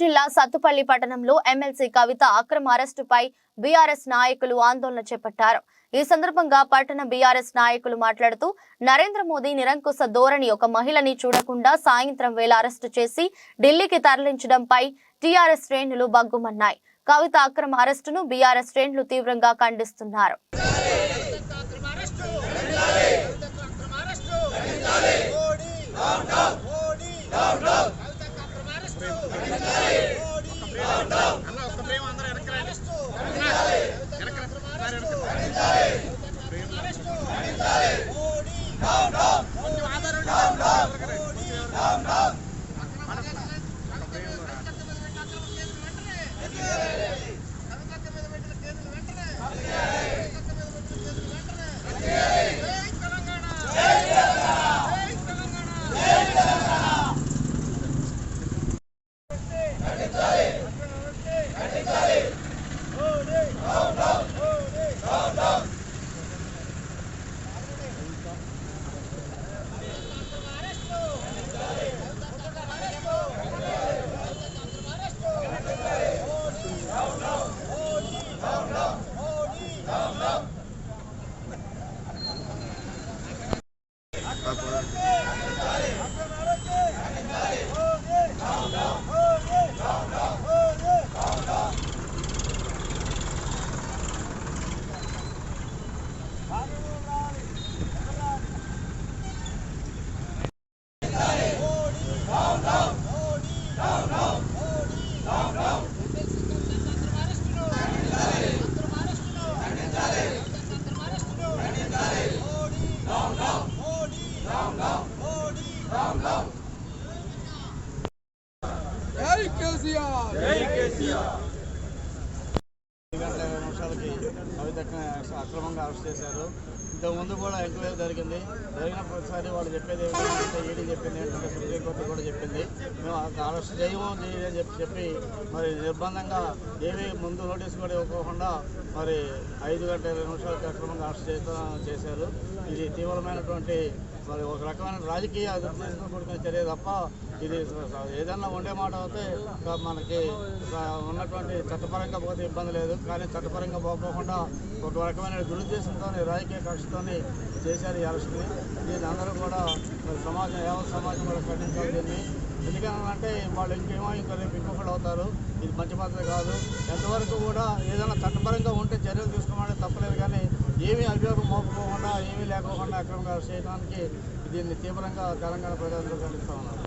జిల్లా సత్తుపల్లి పట్టణంలో ఎమ్మెల్సీ కవిత అక్రమ అరెస్టుపై బీఆర్ఎస్ నాయకులు ఆందోళన చేపట్టారు. ఈ సందర్భంగా పట్టణ బీఆర్ఎస్ నాయకులు మాట్లాడుతూ నరేంద్ర మోదీ నిరంకుశ ధోరణి ఒక మహిళని చూడకుండా సాయంత్రం వేళ అరెస్టు చేసి ఢిల్లీకి తరలించడంపై టీఆర్ఎస్ శ్రేణులు బగ్గుమన్నాయి కవిత అక్రమ అరెస్టును బీఆర్ఎస్ శ్రేణులు తీవ్రంగా ఖండిస్తున్నారు. కేసీఆర్ జై కేసీఆర్. గంటల ఇరవై నిమిషాలకి కవితక్క అక్రమంగా అరెస్ట్ చేశారు. ఇంతకు ముందు కూడా ఎంక్వైరీ జరిగింది. జరిగిన ప్రతిసారి వాళ్ళు చెప్పేది ఏంటంటే ఈడీ చెప్పింది ఏంటంటే సుప్రీంకోర్టు కూడా చెప్పింది. మేము అరెస్ట్ చేయము చేయని చెప్పి చెప్పి మరి నిర్బంధంగా ఏమీ ముందు నోటీస్ కూడా ఇవ్వకుండా మరి ఐదు గంటల ఇరవై నిమిషాలకి అక్రమంగా అరెస్ట్ చేస్తా- చేశారు. ఇది తీవ్రమైనటువంటి మరి ఒక రకమైన రాజకీయ దుర్దేశంతో చర్య తప్ప ఇది ఏదన్నా ఉండే మాట అయితే మనకి ఉన్నటువంటి చట్టపరంగా పోతే ఇబ్బంది లేదు. కానీ చట్టపరంగా పోకుండా ఒక రకమైన దురుద్దేశంతో రాజకీయ కక్షతో చేశారు ఈ అరెస్ట్ని. దీన్ని అందరూ కూడా మరి సమాజం యావత్ సమాజం కూడా ఖండించాలి దీన్ని ఎందుకంటే వాళ్ళు ఇంకేమో ఇంకా రేపు ఇంకొకళ్ళు అవుతారు. ఇది మంచి పద్ధతి కాదు. ఎంతవరకు కూడా ఏదైనా చట్టపరంగా ఉంటే చర్యలు తీసుకోమని తప్పలేదు కానీ ఏమీ అభియోగం మోపకోకుండా ఏమీ లేకోకుండా అక్రమంగా చేయడానికి దీన్ని తీవ్రంగా తెలంగాణ ప్రజలందరూ ఖండిస్తా ఉన్నారు.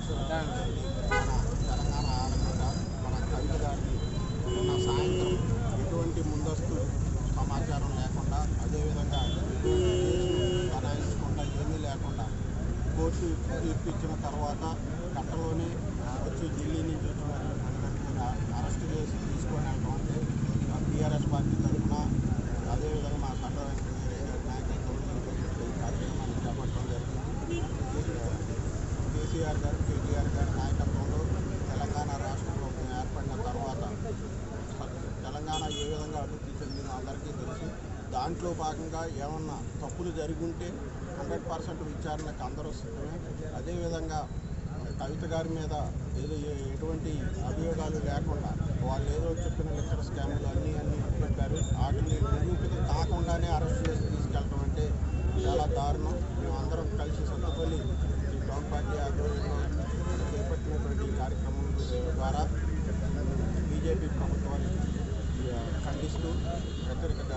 తెలంగాణ మన సాయంత్రం ఎటువంటి ముందస్తు సమాచారం లేకుండా అదేవిధంగా కేసును బనాయించకుండా ఏమీ లేకుండా కోర్టు ఇప్పించిన తర్వాత గంటలోనే వచ్చి ఢిల్లీ నుంచి వచ్చి మరి అరెస్ట్ చేసి తీసుకొని వెళ్ళడం టీఆర్ఎస్ పార్టీ తరఫున అదేవిధంగా మా సంఘ నాయకత్వంలో ఈ కార్యక్రమాన్ని చేపట్టడం జరిగింది కేసీఆర్ గారు కేటీఆర్ గారి నాయకత్వంలో తెలంగాణ రాష్ట్రంలో మేము ఏర్పడిన తర్వాత తెలంగాణ ఏ విధంగా అభివృద్ధి చెందిందో అందరికీ తెలుసు దాంట్లో భాగంగా ఏమన్నా తప్పులు జరిగి ఉంటే హండ్రెడ్ పర్సెంట్ విచారణకు అందరూ సిద్ధమే. అదేవిధంగా కవిత గారి మీద ఏదో ఎటువంటి అభియోగాలు లేకుండా వాళ్ళు ఏదో చెప్పిన లిక్కర్ స్కాములు అన్నీ అన్నీ పెట్టారు. వాటిని నిరూపితం కాకుండానే అరెస్ట్ చేసి తీసుకెళ్ళటం అంటే చాలా దారుణం. మేము అందరం కలిసి సొంతపల్లి ఈ టౌన్ పార్టీ ఆధ్వర్యంలో చేపట్టినటువంటి కార్యక్రమం ద్వారా బీజేపీ ప్రభుత్వాన్ని ఆ, ఖండిస్తూ హెచ్చరికగా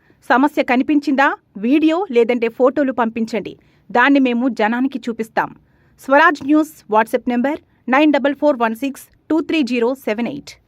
సమస్య కనిపించిందా? వీడియో లేదంటే ఫోటోలు పంపించండి. దాన్ని మేము జనానికి చూపిస్తాం. Swaraj news WhatsApp number nine double four one six two three zero seven eight.